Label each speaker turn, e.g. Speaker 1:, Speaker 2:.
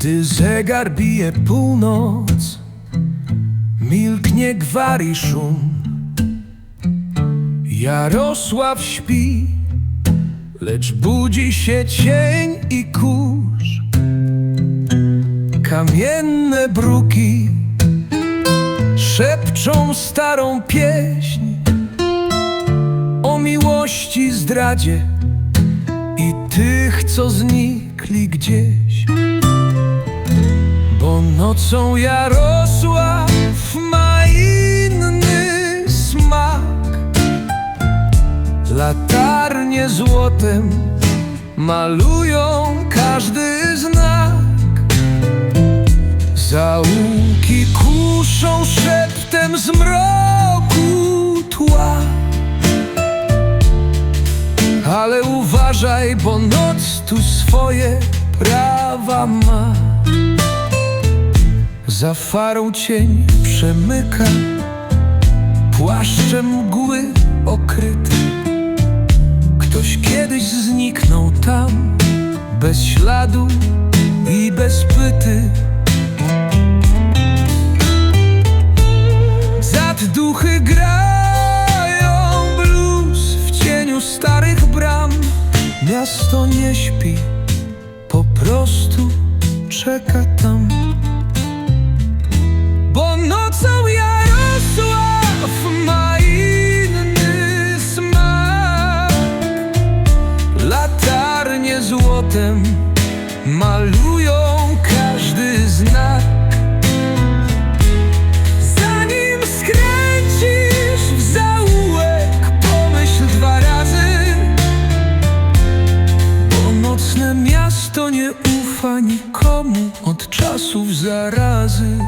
Speaker 1: Gdy zegar bije północ, milknie gwar i szum. Jarosław śpi, lecz budzi się cień i kurz. Kamienne bruki szepczą starą pieśń o miłości zdradzie i tych, co znikli gdzieś. Nocą Jarosław ma inny smak. Latarnie złotem malują każdy znak. Zaułki kuszą szeptem zmroku tła. Ale uważaj, bo noc tu swoje prawa ma. Za farą cień przemyka Płaszczem mgły okryty Ktoś kiedyś zniknął tam Bez śladu i bez pyty. Zad duchy grają blues W cieniu starych bram. Miasto nie śpi Po prostu czeka tam komu od czasów zarazy.